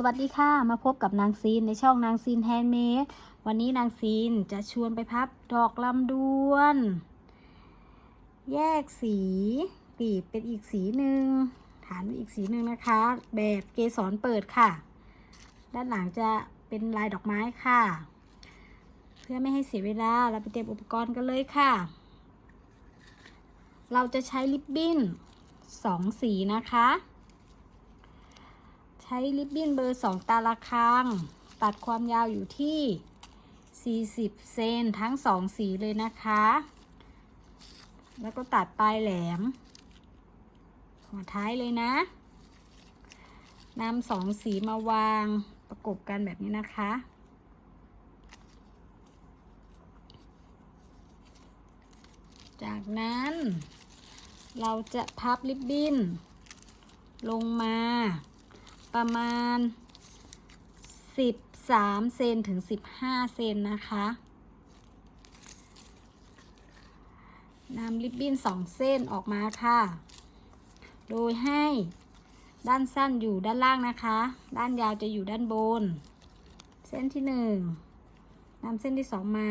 สวัสดีค่ะมาพบกับนางซีนในช่องนางซีนแฮนด์เมดวันนี้นางซีนจะชวนไปพับดอกลำดวน แยกสีปีบเป็นอีกสีหนึ่งฐานเป็นอีกสีหนึ่งนะคะ แบบเกสรเปิดค่ะ ด้านหลังจะเป็นลายดอกไม้ค่ะ เพื่อไม่ให้เสียเวลาเราไปเตรียมอุปกรณ์กันเลยค่ะ เราจะใช้ลิปบิ้นสองสีนะคะ ใช้ลิปบิ้นเบอร์ 2 ตาละครัง ตัดความยาวอยู่ที่ 40 เซนทั้ง 2 สีเลยนะคะ แล้วก็ตัดปลายแหลม หัวท้ายเลยนะนำสองสีมาวางประกบกันแบบนี้นะคะ จากนั้นเราจะพับลิปบิ้นลงมา ประมาณ 13 เซนถึง 15 เซนนะคะนำริบบิ้น 2 เส้นออกมาค่ะ โดยให้ด้านสั้นอยู่ด้านล่างนะคะ ด้านยาวจะอยู่ด้านบน เส้นที่ 1นำเส้นที่ 2 มา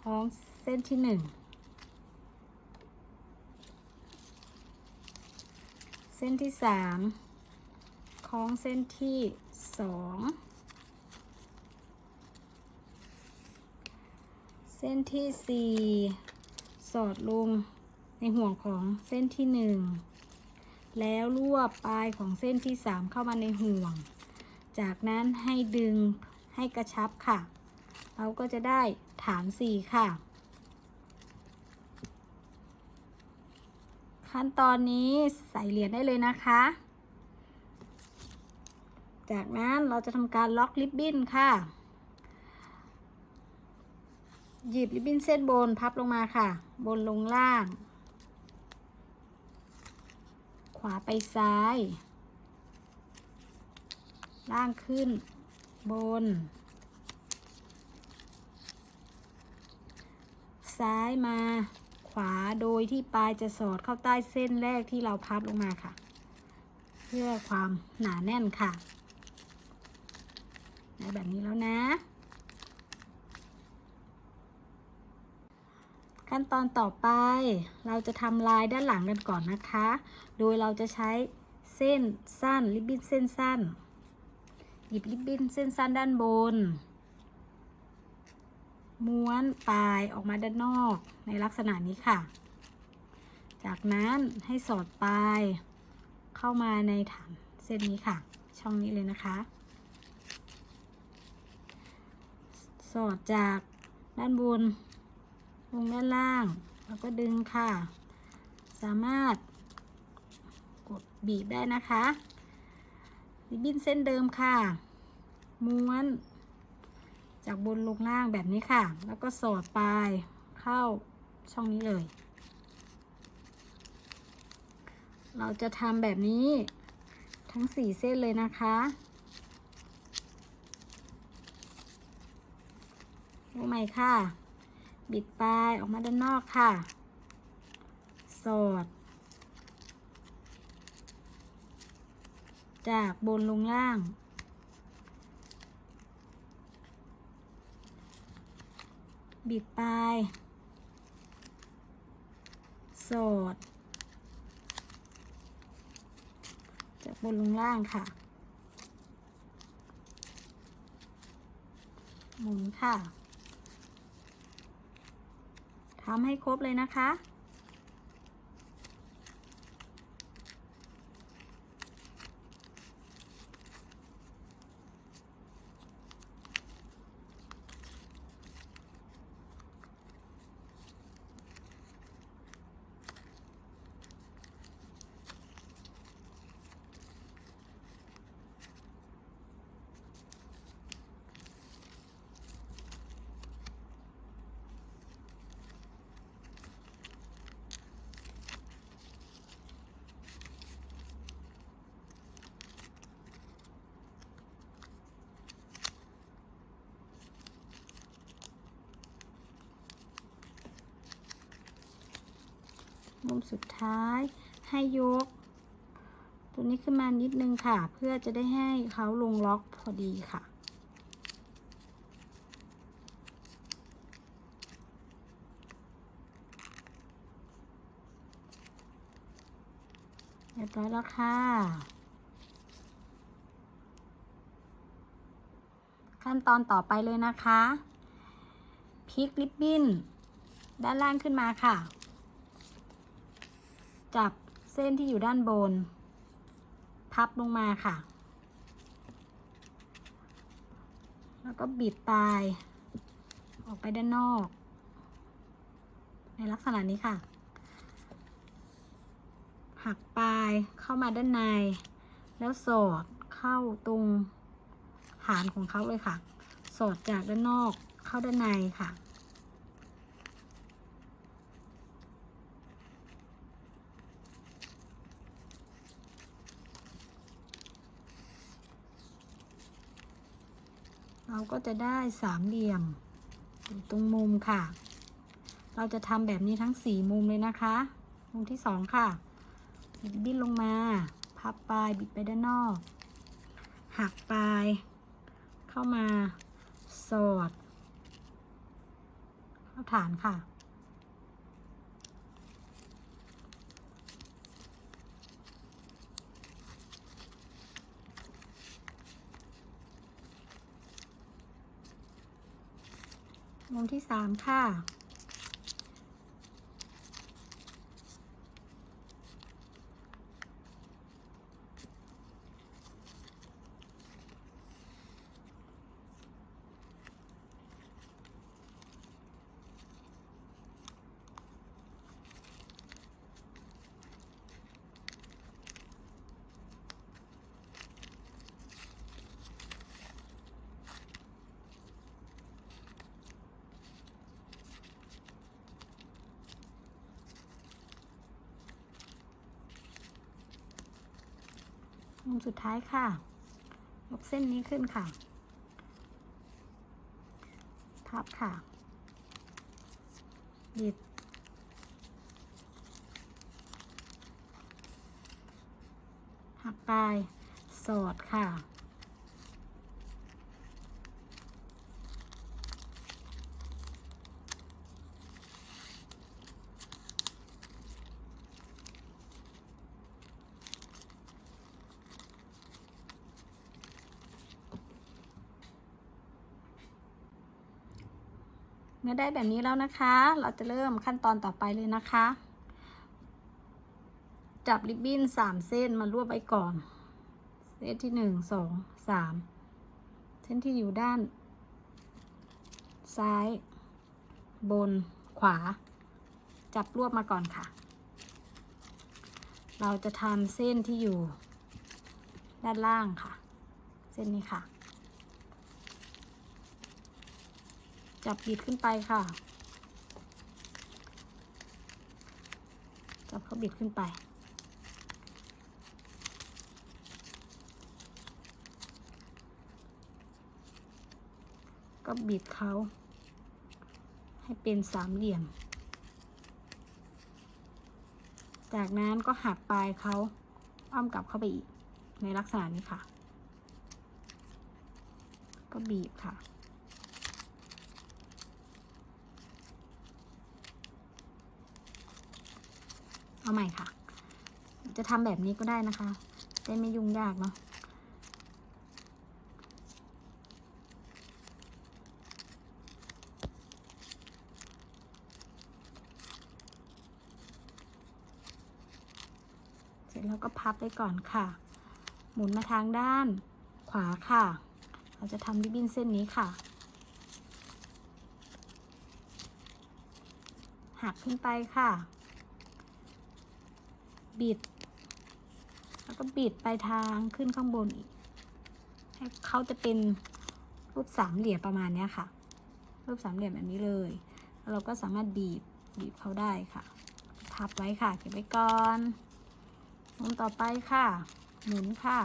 คล้องเส้นที่ 1 เส้นที่ 3 ล้องเส้นที่สองเส้นที่สี่สอดลงในห่วงของเส้นที่หนึ่งแล้วรวบปลายของเส้นที่สามเข้ามาในห่วง จากนั้นให้ดึงให้กระชับค่ะ เราก็จะได้ฐานสี่ค่ะ ขั้นตอนนี้ใส่เหรียญได้เลยนะคะ จากนั้นเราจะทำการล็อกริบบิ้นค่ะ หยิบริบบิ้นเส้นบนพับลงมาค่ะ บนลงล่าง ขวาไปซ้าย ล่างขึ้น บน ซ้ายมาขวาโดยที่ปลายจะสอดเข้าใต้เส้นแรกที่เราพับลงมาค่ะ เพื่อความหนาแน่นค่ะ ได้แบบนี้แล้วนะ ขั้นตอนต่อไป เราจะทำลายด้านหลังกันก่อนนะคะ โดยเราจะใช้เส้นสั้นริบบิ้นเส้นสั้น หยิบริบบิ้นเส้นสั้นด้านบน ม้วนปลายออกมาด้านนอกในลักษณะนี้ค่ะ จากนั้นให้สอดปลายเข้ามาในฐานเส้นนี้ค่ะ ช่องนี้เลยนะคะ สอดจากด้านบน ลงด้านล่าง แล้วก็ดึงค่ะ สามารถกดบีบได้นะคะริบบิ้นเส้นเดิมค่ะ ม้วน จากบนลงล่างแบบนี้ค่ะ แล้วก็สอดปลายเข้าช่องนี้เลย เราจะทำแบบนี้ทั้งสี่เส้นเลยนะคะ รู้ไหมค่ะ บิดปลายออกมาด้านนอกค่ะ สอด จากบนลงล่าง บิดปลาย สอด จากบนลงล่างค่ะหมุนค่ะ ทำให้ครบเลยนะคะ มุมสุดท้ายให้ยก ตัวนี้ขึ้นมานิดนึงค่ะ เพื่อจะได้ให้เขาลงล็อกพอดีค่ะ เรียบร้อยแล้วค่ะ ขั้นตอนต่อไปเลยนะคะพลิกริบบิ้นด้านล่างขึ้นมาค่ะ จับเส้นที่อยู่ด้านบน พับลงมาค่ะ แล้วก็บีบปลาย ออกไปด้านนอก ในลักษณะนี้ค่ะ หักปลายเข้ามาด้านใน แล้วสอดเข้าตรงฐานของเขาเลยค่ะ สอดจากด้านนอกเข้าด้านในค่ะ เราก็จะได้สามเหลี่ยมตรงมุมค่ะ เราจะทำแบบนี้ทั้งสี่มุมเลยนะคะ มุมที่สองค่ะ บิดบินลงมา พับปลายบิดไปด้านนอก หักปลาย เข้ามา สอด เข้าฐานค่ะ มุมที่สามค่ะ มุมสุดท้ายค่ะ ยกเส้นนี้ขึ้นค่ะ พับค่ะ บิด หักปลาย สอดค่ะ เมื่อได้แบบนี้แล้วนะคะ เราจะเริ่มขั้นตอนต่อไปเลยนะคะ จับริบบิ้นสามเส้นมารวบไว้ก่อน เส้นที่หนึ่งสองสามเส้นที่อยู่ด้าน ซ้าย บน ขวา จับรวบมาก่อนค่ะ เราจะทำเส้นที่อยู่ ด้านล่างค่ะ เส้นนี้ค่ะ จับบิดขึ้นไปค่ะ จับเขาบิดขึ้นไป ก็บิดเขาให้เป็นสามเหลี่ยม จากนั้นก็หักปลายเขาอ้อมกลับเข้าไปอีกในลักษณะนี้ค่ะ ก็บีบค่ะ เอาใหม่ค่ะ จะทำแบบนี้ก็ได้นะคะ ได้ไม่ยุ่งยากเนาะเสร็จแล้วก็พับไว้ก่อนค่ะ หมุนมาทางด้านขวาค่ะ เราจะทำริบบิ้นเส้นนี้ค่ะ หักขึ้นไปค่ะ บิด แล้วก็บิดไปทางขึ้นข้างบนอีกให้เขาจะเป็นรูปสามเหลี่ยมประมาณเนี้ยค่ะ รูปสามเหลี่ยมแบบนี้เลยแล้วเราก็สามารถบีบบีบเขาได้ค่ะพับไว้ค่ะ เก็บไว้ก่อนมุมต่อไปค่ะ หมุนค่ะ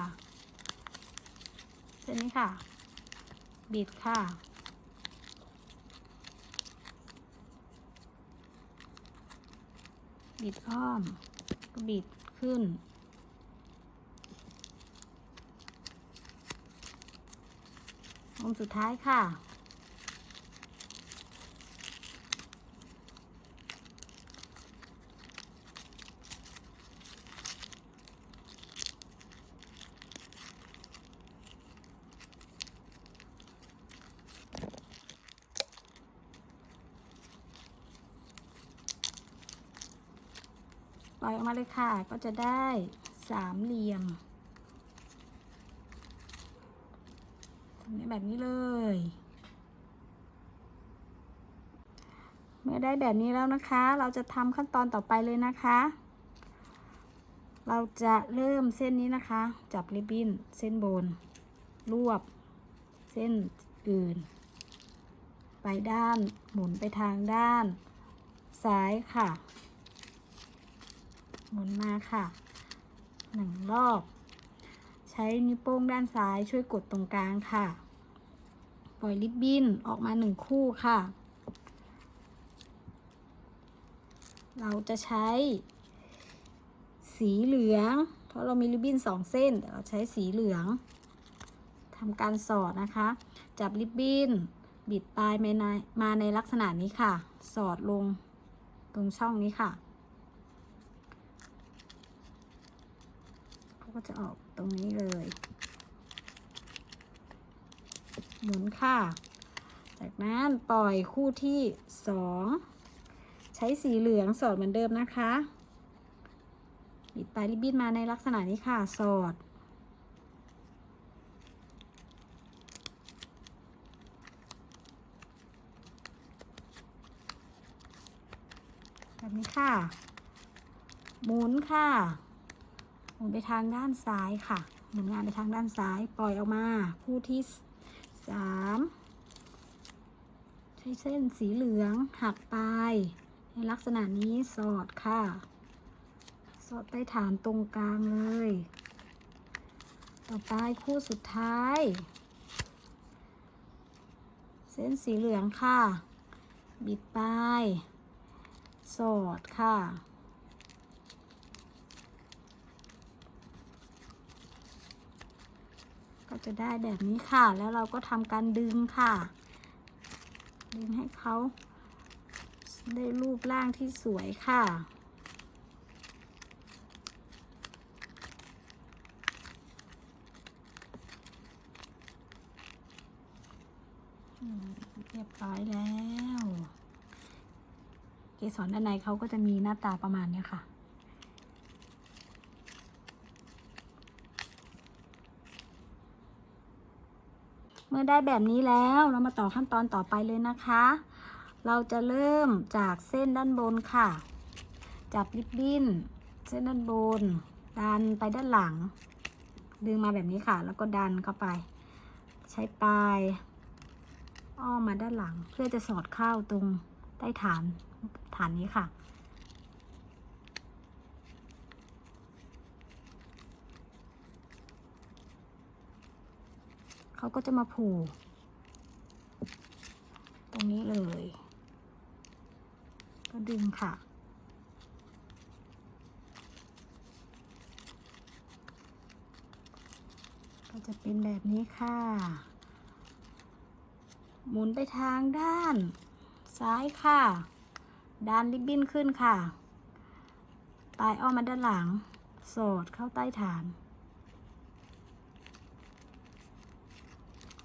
เส้นนี้ค่ะ บิดค่ะ บิดอ้อม บิดขึ้น มุมสุดท้ายค่ะ อยออกมาเลยค่ะ ก็จะได้สามเหลี่ยมทำแบบนี้เลย เมื่อได้แบบนี้แล้วนะคะ เราจะทำขั้นตอนต่อไปเลยนะคะ เราจะเริ่มเส้นนี้นะคะ จับริบบิ้นเส้นบน รวบ เส้นอื่น ไปด้านหมุนไปทางด้านซ้ายค่ะ หมุนมาค่ะหนึ่งรอบ ใช้นิ้วโป้งด้านซ้ายช่วยกดตรงกลางค่ะ ปล่อยริบบิ้นออกมาหนึ่งคู่ค่ะ เราจะใช้ สีเหลือง เพราะเรามีริบบิ้นสองเส้นเราใช้สีเหลืองทำการสอดนะคะ จับริบบิ้นบิดปลายมาในลักษณะนี้ค่ะ สอดลงตรงช่องนี้ค่ะ เขา ก็จะออกตรงนี้เลย หมุนค่ะ จากนั้นปล่อยคู่ที่สองใช้สีเหลืองสอดเหมือนเดิมนะคะบิดปลายริบบิ้นมาในลักษณะนี้ค่ะ สอด แบบนี้ค่ะ หมุนค่ะ หมุนไปทางด้านซ้ายค่ะ หมุนงานไปทางด้านซ้าย ปล่อยออกมา คู่ที่สามใช้เส้นสีเหลืองหักปลายในลักษณะนี้สอดค่ะ สอดใต้ฐานตรงกลางเลย ต่อไปคู่สุดท้าย เส้นสีเหลืองค่ะ บิดปลาย สอดค่ะ ก็ จะได้แบบนี้ค่ะ แล้วเราก็ทำการดึงค่ะ ดึงให้เขาได้รูปร่างที่สวยค่ะ เรียบร้อยแล้ว เกสรด้านในเขาก็จะมีหน้าตาประมาณนี้ค่ะ เมื่อ ได้แบบนี้แล้วเรามาต่อขั้นตอนต่อไปเลยนะคะ เราจะเริ่มจากเส้นด้านบนค่ะ จับริบบิ้น เส้นด้านบน ดันไปด้านหลัง ดึงมาแบบนี้ค่ะ แล้วก็ดันเข้าไป ใช้ปลายอ้อมมาด้านหลัง เพื่อจะสอดเข้าตรงใต้ฐานฐานนี้ค่ะ เขาก็จะมาผูกตรงนี้เลย ก็ดึงค่ะ ก็จะเป็นแบบนี้ค่ะ หมุนไปทางด้าน ซ้ายค่ะ ด้านริบบิ้นขึ้นค่ะ ปลายอ้อมมาด้านหลังสอดเข้าใต้ฐาน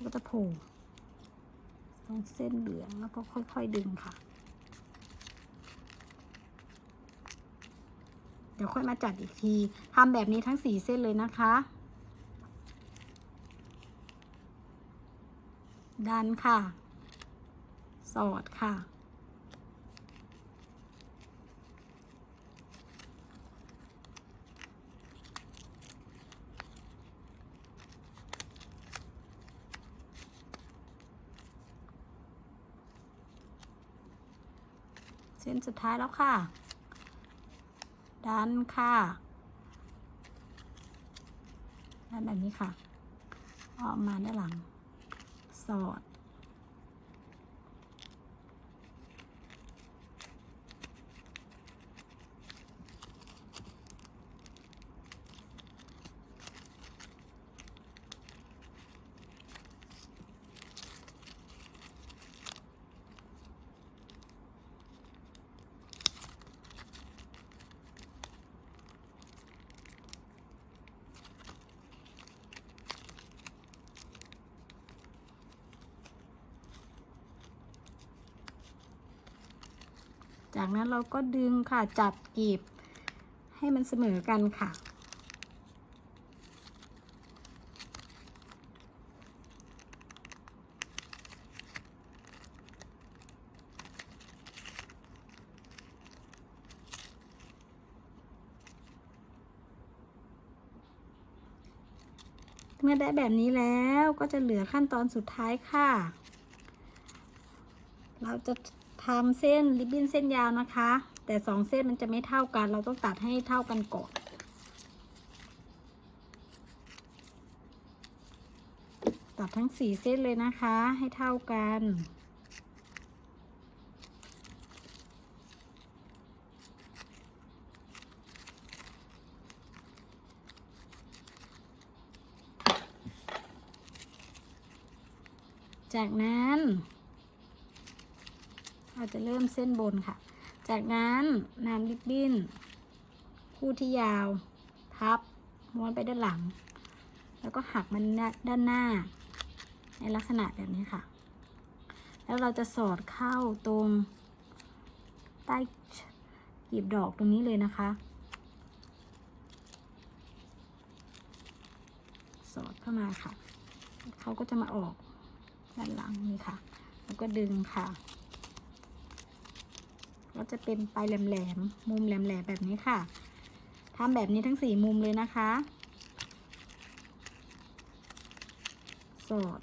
ก็จะโผล่ตรงเส้นเหลืองแล้วก็ค่อย ๆ ดึงค่ะ เดี๋ยวค่อยมาจัดอีกทีทำแบบนี้ทั้งสี่เส้นเลยนะคะ ดันค่ะ สอดค่ะ เส้นสุดท้ายแล้วค่ะ ดันค่ะดันแบบนี้ค่ะ ออกมาด้านหลัง สอด จากนั้นเราก็ดึงค่ะจับกีบให้มันเสมอกันค่ะ เมื่อได้แบบนี้แล้วก็จะเหลือขั้นตอนสุดท้ายค่ะ เราจะ ทำเส้นริบบิ้นเส้นยาวนะคะ แต่สองเส้นมันจะไม่เท่ากัน เราต้องตัดให้เท่ากันก่อนตัดทั้งสี่เส้นเลยนะคะ ให้เท่ากันจากนั้น เราจะเริ่มเส้นบนค่ะ จากนั้นนำริบบิ้น คู่ที่ยาว พับม้วนไปด้านหลัง แล้วก็หักมันด้านหน้า ในลักษณะแบบนี้ค่ะ แล้วเราจะสอดเข้าตรงใต้กีบดอกตรงนี้เลยนะคะ สอดเข้ามาค่ะ เขาก็จะมาออกด้านหลังนี่ค่ะ แล้วก็ดึงค่ะ ก็จะเป็นปลายแหลมๆ มุมแหลมๆแบบนี้ค่ะทำแบบนี้ทั้งสี่มุมเลยนะคะ สอด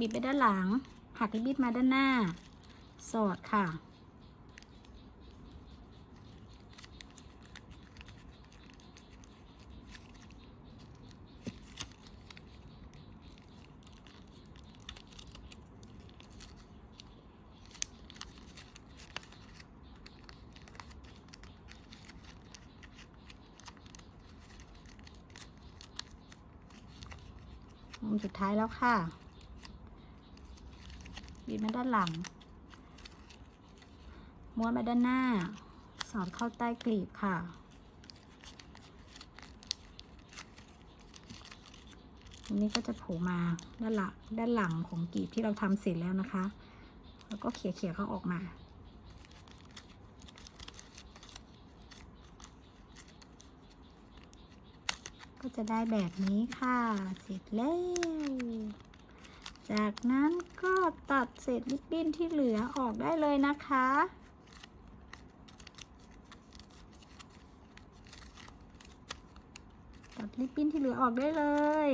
บิดไปด้านหลัง หักริบบิ้นมาด้านหน้า สอดค่ะ มุมสุดท้ายแล้วค่ะ บีบมาด้านหลัง ม้วนมาด้านหน้า สอดเข้าใต้กลีบค่ะ อันนี้ก็จะโผล่มาด้านหลังด้านหลังของกลีบที่เราทำเสร็จแล้วนะคะ แล้วก็เขี่ยเขี่ยเขาออกมาก็จะได้แบบนี้ค่ะ เสร็จแล้ว จากนั้นก็ตัดเศษริบบิ้นที่เหลือออกได้เลยนะคะ ตัดริบบิ้นที่เหลือออกได้เลย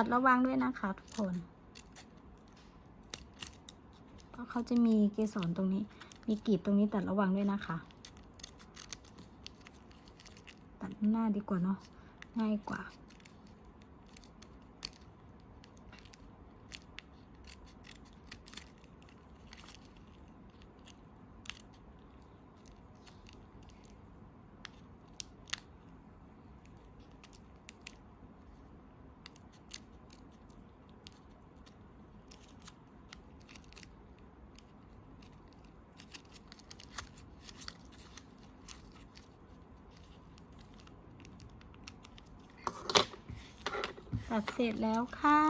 ตัดระวังด้วยนะคะทุกคน เพราะเขาจะมีเกสรตรงนี้ มีกลีบตรงนี้ตัดระวังด้วยนะคะ ตัดหน้าดีกว่าเนาะ ง่ายกว่า ตัดเสร็จแล้วค่ะ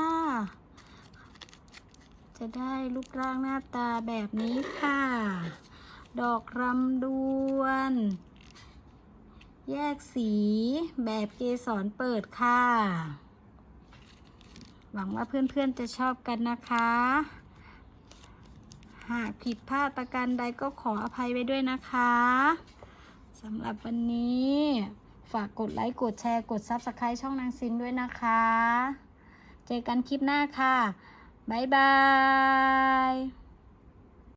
จะได้รูปร่างหน้าตาแบบนี้ค่ะ ดอกรำดวน แยกสีแบบเกสรเปิดค่ะ หวังว่าเพื่อนๆจะชอบกันนะคะ หากผิดพลาดประการใดก็ขออภัยไว้ด้วยนะคะสำหรับวันนี้ ฝากกดไลค์กดแชร์กด Subscribe ช่องนางซินด้วยนะคะ เจอกันคลิปหน้าค่ะ บ๊ายบาย